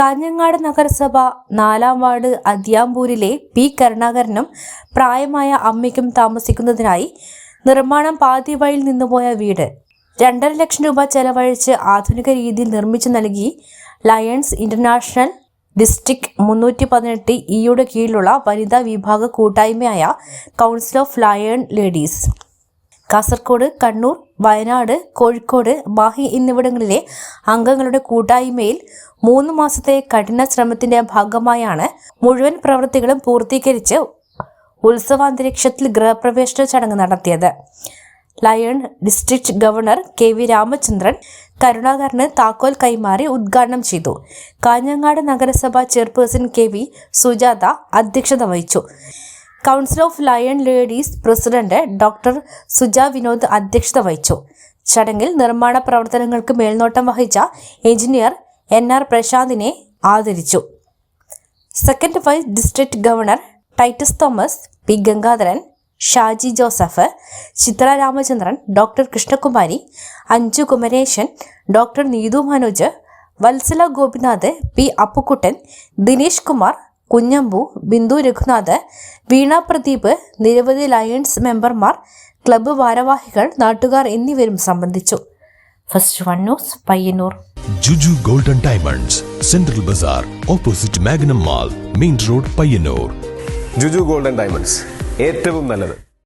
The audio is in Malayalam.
കാഞ്ഞങ്ങാട് നഗരസഭ നാലാം വാർഡ് അദ്യാമ്പൂരിലെ പി കരുണാകരനും പ്രായമായ അമ്മയ്ക്കും താമസിക്കുന്നതിനായി നിർമ്മാണം പാതി വഴിയിൽ നിന്നുപോയ വീട്. രണ്ടര ലക്ഷം രൂപ ചെലവഴിച്ച് ആധുനിക രീതിയിൽ നിർമ്മിച്ചു നൽകി ലയൺസ് ഇന്റർനാഷണൽ ഡിസ്ട്രിക്ട് മുന്നൂറ്റി പതിനെട്ട് ഇയുടെ കീഴിലുള്ള വനിതാ വിഭാഗ കൂട്ടായ്മയായ council of lion ladies. Kasaragod Kannur Wayanad Kozhikode Mahe എന്നിവിടങ്ങളിലെ അംഗങ്ങളുടെ കൂട്ടായ്മയിൽ മൂന്ന് മാസത്തെ കഠിന ശ്രമത്തിന്റെ ഭാഗമായാണ് മുഴുവൻ പ്രവൃത്തികളും പൂർത്തീകരിച്ച് ഉത്സവാന്തരീക്ഷത്തിൽ ഗൃഹപ്രവേശന ചടങ്ങ് നടത്തിയത്. Lion district governor K V Ramachandran കരുണാകരന് താക്കോൽ കൈമാറി ഉദ്ഘാടനം ചെയ്തു. കാഞ്ഞങ്ങാട് നഗരസഭ ചെയർപേഴ്സൺ കെ വി സുജാത അധ്യക്ഷത വഹിച്ചു. Council of lion ladies president doctor Suja Vinod അധ്യക്ഷത വഹിച്ചു. ചടങ്ങിൽ നിർമ്മാണ പ്രവർത്തനങ്ങൾക്ക് മേൽനോട്ടം വഹിച്ച എഞ്ചിനീയർ എൻ ആർ പ്രശാന്തിനെ ആദരിച്ചു. Second vice district governor Titus Thomas P Gangadharan Shaji Joseph Chitra Ramachandran doctor Krishnakumari Anju Kumaresan doctor Neethu Manoj Vatsala Gopinath P Appukuttan Dinesh Kumar Kunhambu Bindu Raghunath Veena Pradeep നിരവധി ലയൺസ് മെമ്പർമാർ ക്ലബ്ബ് ഭാരവാഹികൾ നാട്ടുകാർ എന്നിവരും സംബന്ധിച്ചു. First one news Payyanur. Juju golden diamonds central bazaar opposite Magnum mall main road Payyanur. Juju golden diamonds ഏറ്റവും നല്ലത്.